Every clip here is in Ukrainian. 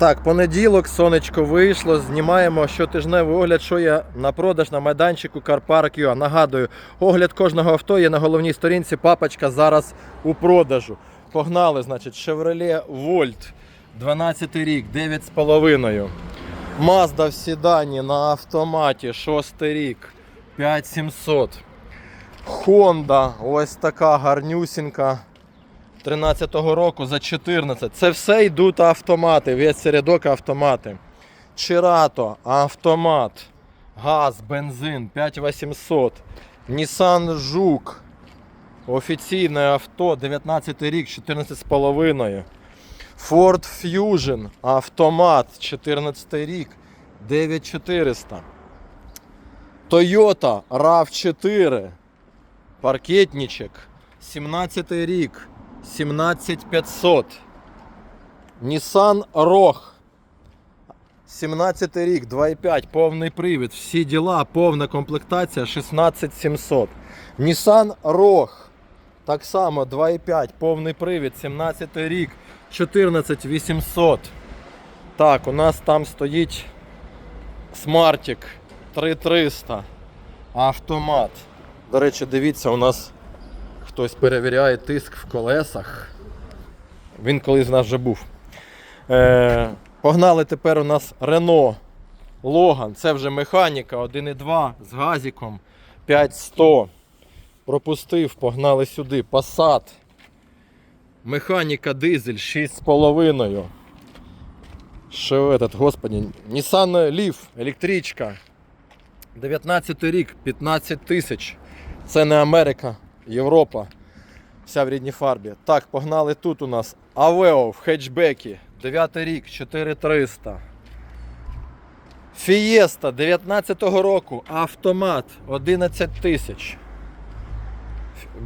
Так, понеділок, сонечко вийшло. Знімаємо щотижневий огляд, що є на продаж на майданчику CarPark.ua. Нагадую, огляд кожного авто є на головній сторінці. Папочка зараз у продажу. Погнали, значить, Chevrolet Volt, 12 рік, 9,5. Mazda в седані на автоматі, 6 рік, 5700. Honda, ось така гарнюсінька. 13-го року за 14. Це все йдуть автомати, весь рядок автомати. Чирато, автомат, газ, бензин 5800. Nissan Жук. Офіційне авто, 19 рік, 14,5. Ford Fusion, автомат, 14 рік, 9400. Toyota RAV4, паркетничек, 17 рік, 17500. Nissan Rogue. 17 рік, 2,5, повний привід, всі діла, повна комплектація 16700. Nissan Rogue. Так само 2,5, повний привід, 17 рік, 14800. Так, у нас там стоїть Smartick 3300. Автомат. До речі, дивіться, у нас хтось перевіряє тиск в колесах. Він колись в нас вже був. Е, погнали тепер у нас Renault Logan. Це вже механіка 1.2 з газіком 5100. Пропустив, погнали сюди. Passat. Механіка дизель 6,5. Що этот, господи, Nissan Leaf, електричка. 19 рік, 15 тисяч. Це не Америка, Європа. Вся в рідній фарбі. Так, погнали тут у нас Aveo в хетчбекі. 9 рік, 4300. Fiesta 19-го року. Автомат 11 тисяч.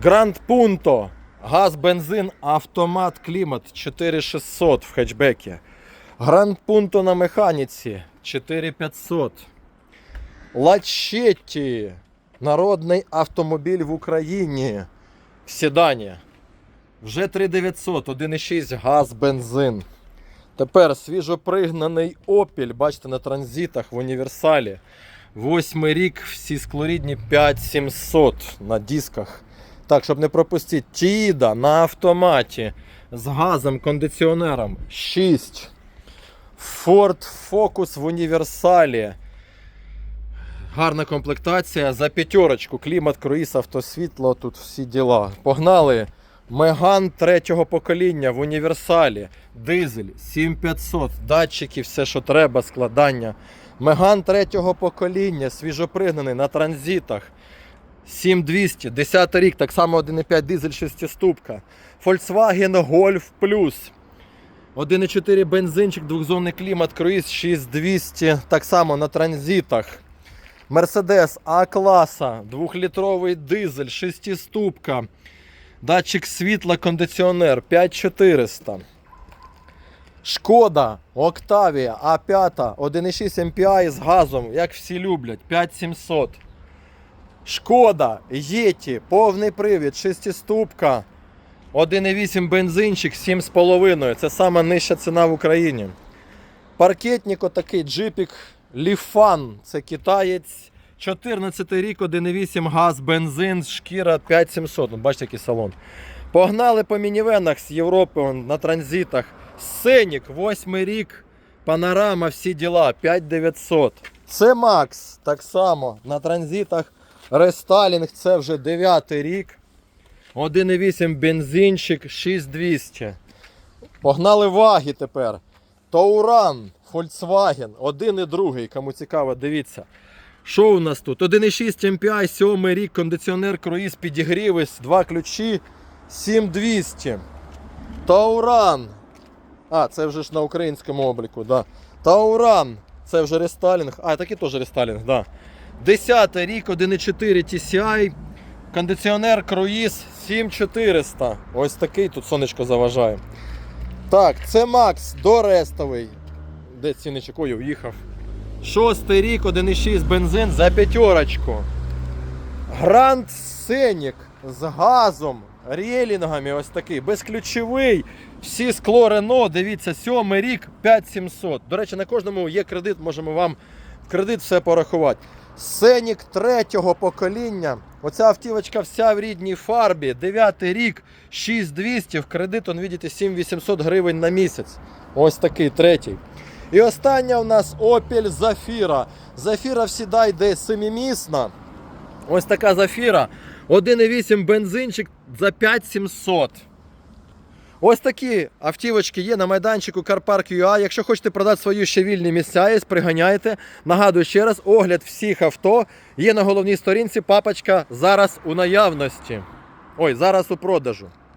Grand Punto. Газ, бензин, автомат, клімат 4600 в хетчбекі. Grand Punto на механіці 4500. Лачетті. Народний автомобіль в Україні. В седані. Вже 3900, 1,6 газ, бензин. Тепер свіжопригнаний Opel, бачите, на транзитах в універсалі. Восьмий рік, всі склорідні 5700 на дисках. Так, щоб не пропустити. Тіда на автоматі з газом, кондиціонером 6. Ford Focus в універсалі. Гарна комплектація за п'ятерочку. Клімат, круїз, автосвітло, тут всі діла. Погнали. Меган третього покоління в універсалі. Дизель 7500, датчики, все, що треба, складання. Меган третього покоління, свіжопригнаний на транзитах. 7200, 10 рік, так само 1,5 дизель 6-ступка. Volkswagen Golf Plus. 1,4 бензинчик, двохзонний клімат, круїз 6200, так само на транзитах. Мерседес А-класа, 2-літровий дизель, 6-ступка. Датчик світла, кондиціонер 5400. Шкода Октавія А5 1,6 MPI з газом, як всі люблять, 5700. Шкода Єті, повний привід, 6-ступка. 1,8 бензинчик, 7,5. Це сама нижча ціна в Україні. Паркетник отакий, джипік Ліфан. Це китаєць. 14 рік, 1,8 газ, бензин, шкіра 5700. Ну, бачите, який салон. Погнали по мінівенах з Європи он, на транзитах. Сенік, 8 рік, панорама, всі діла, 5900. Це Макс, так само на транзитах. Рестайлінг, це вже 9 рік. 1,8 бензинчик, 6200. Погнали ваги тепер. Тауран, Volkswagen, один і другий, кому цікаво, дивіться. Що у нас тут? 1,6 MPI, 7 рік, кондиціонер, круїз, підігріви, два ключі, 7200. Тауран. А, це вже ж на українському обліку, да. Тауран. Це вже рестайлінг. А, такий теж рестайлінг, да. 10 рік, 1,4 TCI. Кондиціонер, круїз 7400. Ось такий тут сонечко заважає. Так, це Макс дорестовий. Де цінничок? Ой, уїхав. Шостий рік, 1,6 бензин за п'ятерочку. Гранд Сенік з газом релінгами ось такий, безключовий. Всі скло Рено, дивіться, сьомий рік 5700. До речі, на кожному є кредит, можемо вам в кредит все порахувати. Сенік третього покоління. Оця автівочка вся в рідній фарбі. Дев'ятий рік, 6200. В кредит, он, видите, 7800 гривень на місяць. Ось такий третій. І остання у нас Opel Zafira. Zafira всіда йде семимісна. Ось така Zafira. 1,8 бензинчик за 5700. Ось такі автівочки є на майданчику CarPark UA. Якщо хочете продати свої ще вільні місця, є, приганяйте. Нагадую ще раз, огляд всіх авто є на головній сторінці. Папочка зараз у наявності. Ой, зараз у продажу.